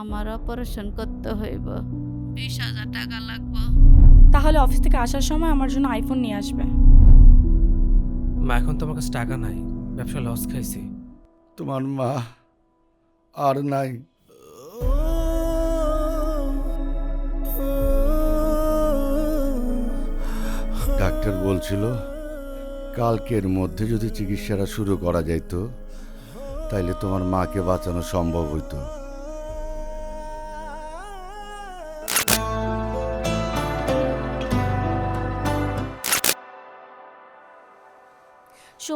আমার অপারেশন করতে হইব। বিশ হাজার টাকা লাগবে। তাহলে অফিস থেকে আসার সময় আমার জন্য আইফোন নিয়ে আসবে। মা এখন তো আমার কাছে টাকা নাই। ব্যবসা লস খাইছি। তোমার মা আর নাই। ডাক্তার বলছিল কালকের মধ্যে যদি চিকিৎসাটা শুরু করা যাইতো তাইলে তোমার মাকে বাঁচানো সম্ভব হইতো।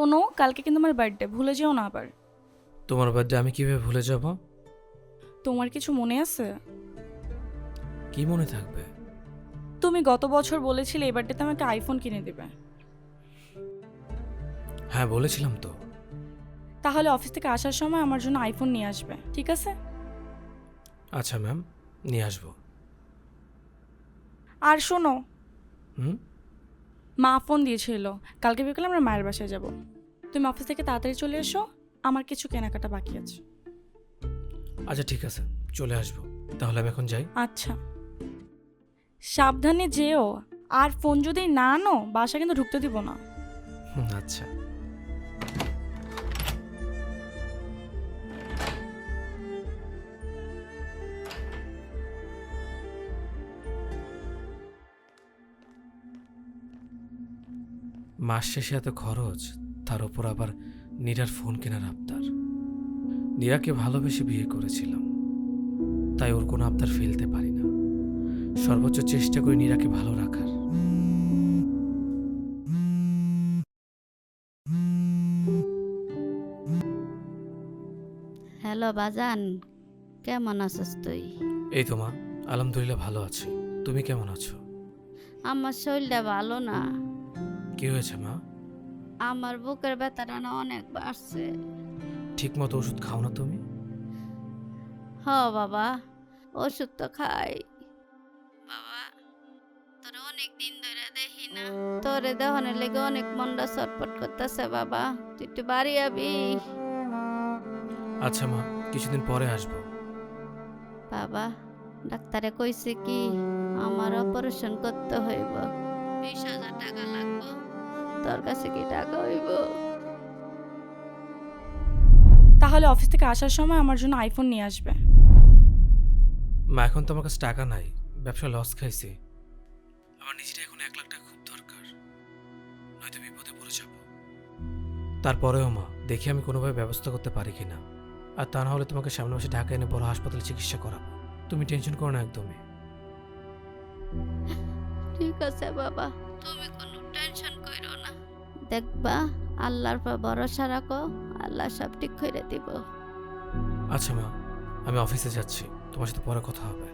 শোনো কালকে কিন্তু আমার বার্থডে ভুলে যেও না আবার। তোমার বার্থডে আমি কীভাবে ভুলে যাব? তোমার কিছু মনে আছে? কি মনে থাকবে? তুমি গত বছর বলেছিলে এই বার্থডেতে আমাকে আইফোন কিনে দেবে। হ্যাঁ বলেছিলাম তো। তাহলে অফিস থেকে আসার সময় আমার জন্য আইফোন নিয়ে আসবে ঠিক আছে? আচ্ছা ম্যাম নিয়ে আসব। আর শোনো হুম? মা ফোন দিয়েছিল কালকে বিকেলে আমরা মায়ের বাসায় যাব। তুমি অফিস থেকে তাড়াতাড়ি চলে এসো আমার কিছু কেনাকাটা বাকি আছে। আচ্ছা ঠিক আছে। চলে আসব। তাহলে আমি এখন যাই। আচ্ছা। সাবধানে যেও। আর ফোন যদি না আনো বাসা কিন্তু ঢুকতে দিব না। হুম, আচ্ছা। মাস শেষে এত খরচ তার ওপর আবার নীরার ফোন কেনার আবদার। নীরাকে ভালোবেসে বিয়ে করেছিলাম। তাই ওর কোনো আবদার ফেলতে পারি না। সর্বোচ্চ চেষ্টা করি নীরাকে ভালো রাখার। হ্যালো বাজান কেমন আছিস তুই? এই তো মা আলহামদুলিল্লাহ ভালো আছি। তুমি কেমন আছো? আমার শরীরটা ভালো না। কি হয়েছে মা? আমার বুকের ব্যথাটা না অনেক বাড়ছে। ঠিক মতো ওষুধ খাও না তুমি? হ বাবা। ওষুধ তো খাই। বাবা তোরে অনেক দিন ধরে দেখি না। তোরে দেহনের লেগে অনেক মনটা ছটফট করতেছে বাবা। তুই একটু বাড়ি আবি। আচ্ছা মা কিছুদিন পরে আসব। বাবা ডাক্তারে কইছে কি আমার অপারেশন করতে হইব। বিশ হাজার টাকা লাগবে। তোর কাছে কি টাকা হইব? তাহলে অফিস থেকে আসার সময় আমার জন্য আইফোন নিয়ে আসবে। মা এখন তো আমার কাছে টাকা নাই। ব্যবসা লস খাইছে। আমার নিজের এখন এক লাখ টাকা খুব দরকার। নয়তো বিপদে পড়ে যাব। তারপরেও মা দেখি আমি কোনোভাবে ব্যবস্থা করতে পারি কিনা। আর তা না হলে তোমাকে সামনে মাসে ঢাকা এনে বড় হাসপাতালে চিকিৎসা করাবো। তুমি টেনশন করো না একদমই। ঠিক আছে বাবা তুমি কোনো দেখবা, আল্লাহর পর ভরসা রাখো, আল্লাহ সব ঠিক করে দিব। আচ্ছা মা, আমি অফিসে যাচ্ছি, তোমার সাথে পরে কথা হবে।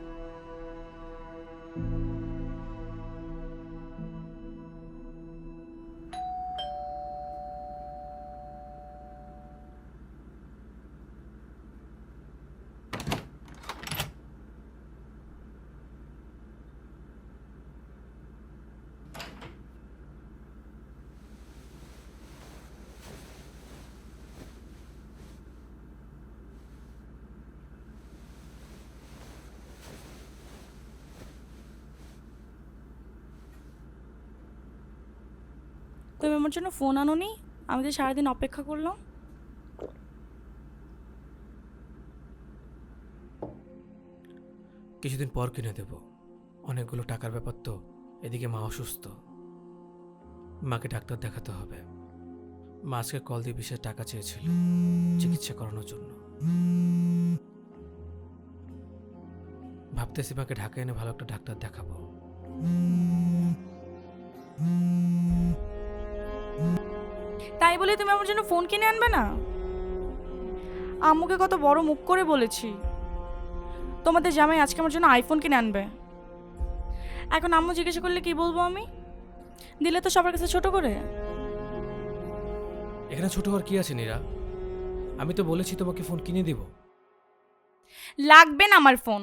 তুমি আমার জন্য ফোন আনোনি। আমি তো সারাদিন অপেক্ষা করলাম। কিছুদিন পর কিনে দেব। অনেকগুলো টাকার ব্যাপার তো, এদিকে মা অসুস্থ। মাকে ডাক্তার দেখাতে হবে। মা আজকে কল দিয়ে বিশেষ টাকা চেয়েছিল, চিকিৎসা করানোর জন্য। ভাবতেছি মাকে ঢাকা এনে ভালো একটা ডাক্তার দেখাবো। তাই বলে তুমি আমার জন্য ফোন কিনে আনবে না? আম্মুকে কত বড় মুখ করে বলেছি। তোমাদের জামাই আজকে আমার জন্য আইফোন কিনে আনবে। এখন আম্মু জিজ্ঞাসা করলে কি বলব আমি? দিলে তো সবার কাছে ছোট করে। এখানে ছোট হওয়ার কি আছে নীরা? আমি তো বলেছি তোমাকে ফোন কিনে দিব। লাগবে না আমার ফোন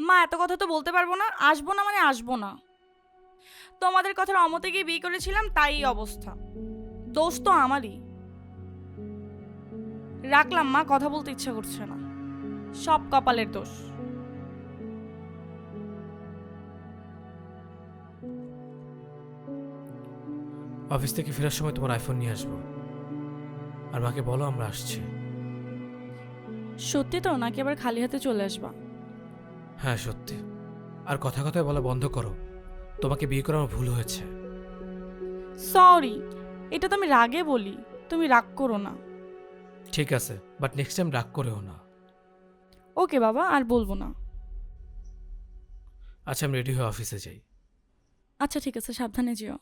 মা এত কথা তো বলতে পারব না আসব না মানে আসব না। তোমাদের কথার অমতে গিয়ে বিয়ে করেছিলাম তাই অবস্থা। দোষ তো আমারই। রাখলাম মা কথা বলতে ইচ্ছা করছে না। সব কপালের দোষ। অফিস থেকে ফেরার সময় তোমার আইফোন নিয়ে আসব। আর মাকে বলো আমরা আসছি। সত্যি তো নাকি আবার খালি হাতে চলে আসবা? হ্যাঁ সত্যি। আর কথা কথায় বলা বন্ধ করো। তোমাকে বিয়ে করা আমার ভুল হয়েছে। সরি এটা তো আমি রাগে বলি। তুমি রাগ করো না। ঠিক আছে বাট নেক্সট টাইম রাগ করেও না। ওকে বাবা আর বলব না। আচ্ছা আমি রেডি হয়ে অফিসে যাই। আচ্ছা ঠিক আছে সাবধানে যেও।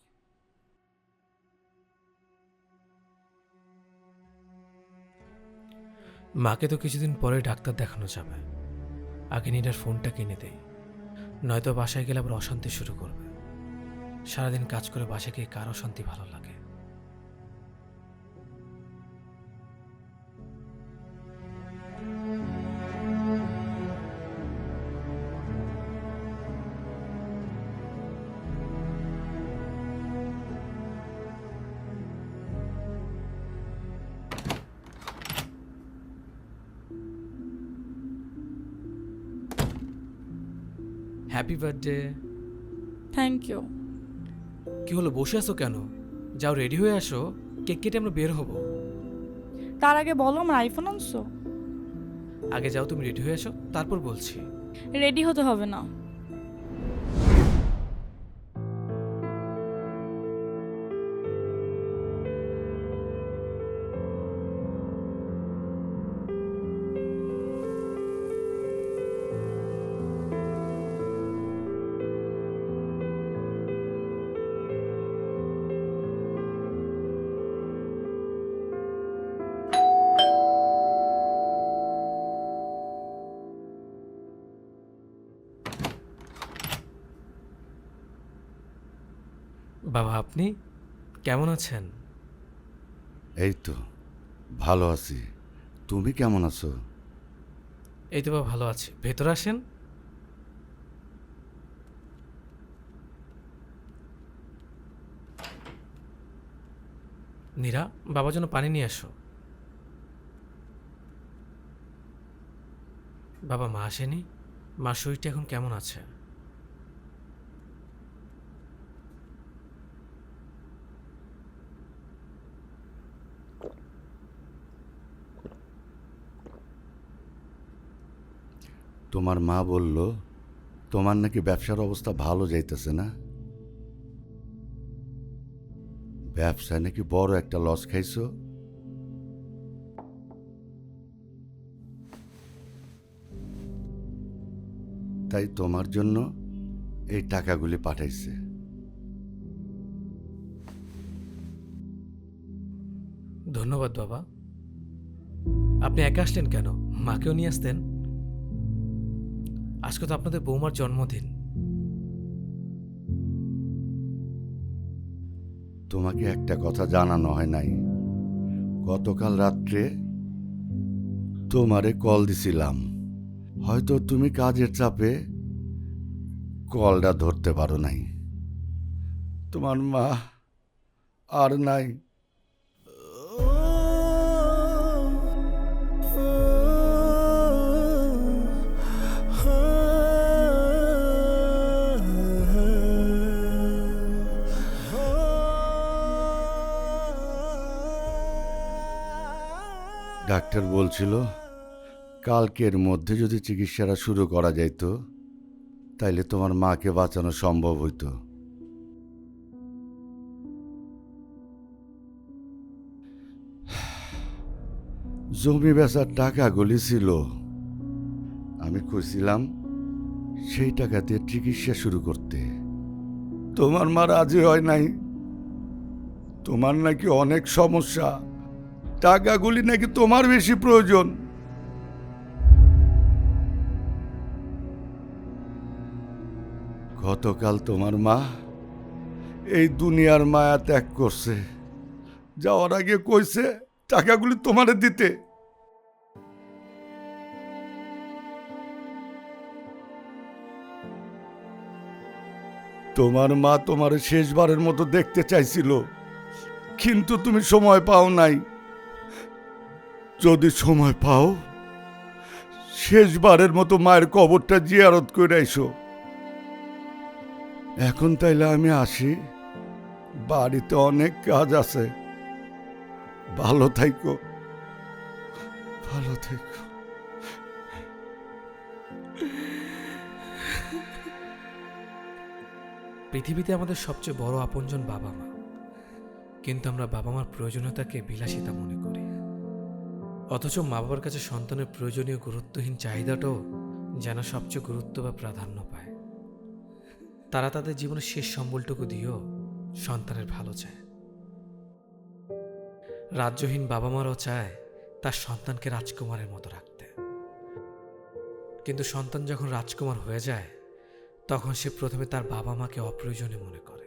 মাকে তো কিছুদিন পরে ডাক্তার দেখানো যাবে। আগে নিডার ফোনটা কিনে দেয় নয়তো বাসায় গেলে আবার অশান্তি শুরু করবে। সারাদিন কাজ করে বাসায় গিয়ে কারও শান্তি ভালো লাগে? Happy birthday. থ্যাংক ইউ কি হলো বসে আছো কেন? যাও রেডি হয়ে আসো কেক কেটে আমরা বের হব। তার আগে বলো আমার আইফোন আনছো? আগে যাও তুমি রেডি হয়ে আসো তারপর বলছি। রেডি হতে হবে না। বাবা আপনি কেমন আছেন? এই তো ভালো আছি। তুমি কেমন আছো? এই তো বাবা ভালো আছি। ভেতরে আসেন। নীরা বাবার জন্য পানি নিয়ে আসো। বাবা মা আসেনি। মা শরীরটা এখন কেমন আছে? তোমার মা বলল, তোমার নাকি ব্যবসার অবস্থা ভালো যাইতেছে না? ব্যবসায় নাকি বড় একটা লস খাইছো? তাই তোমার জন্য এই টাকাগুলি পাঠাইছে। ধন্যবাদ বাবা। আপনি একা আসলেন কেন? মাকেও নিয়ে আসতেন? আজকে তো আপনাদের বৌমার জন্মদিন। তোমাকে একটা কথা জানানো হয় নাই। গতকাল রাত্রে তোমারে কল দিছিলাম। হয়তো তুমি কাজের চাপে কলটা ধরতে পারো নাই। তোমার মা আর নাই। ডাক্তার বলছিল, কালকের মধ্যে যদি চিকিৎসাটা শুরু করা যাইত, তাইলে তোমার মাকে বাঁচানো সম্ভব হইতো। জমি বেচার টাকাগুলি ছিল। আমি কইছিলাম, সেই টাকা দিয়ে চিকিৎসা শুরু করতে। তোমার মা রাজি হয় নাই। তোমার নাকি অনেক সমস্যা। টাকাগুলি নাকি তোমার বেশি প্রয়োজন। গতকাল তোমার মা এই দুনিয়ার মায়া ত্যাগ করছে। যাওয়ার আগে কইছে টাকাগুলি তোমারে দিতে। তোমার মা তোমার শেষবারের মতো দেখতে চাইছিল, কিন্তু তুমি সময় পাও নাই। যদি সময় পাও, শেষবারের মতো মায়ের কবরটা জিয়ারত করে আইসো। এখন তাইলে আমি আসি। বাড়িতে অনেক কাজ আছে। ভালো থাইকো। ভালো থাইকো। পৃথিবীতে আমাদের সবচেয়ে বড় আপনজন বাবা মা। কিন্তু আমরা বাবা মার প্রয়োজনীয়তাকে বিলাসিতা মনে করি। অথচ মা বাবার কাছে সন্তানের প্রয়োজনীয় গুরুত্বহীন চাহিদাটাও যেন সবচেয়ে গুরুত্ব বা প্রাধান্য পায়। তারা তাদের জীবনের শেষ সম্বলটুকু দিয়েও সন্তানের ভালো চায়। রাজ্যহীন বাবা মারাও চায় তার সন্তানকে রাজকুমারের মতো রাখতে। কিন্তু সন্তান যখন রাজকুমার হয়ে যায়, তখন সে প্রথমে তার বাবা মাকে অপ্রয়োজনীয় মনে করে।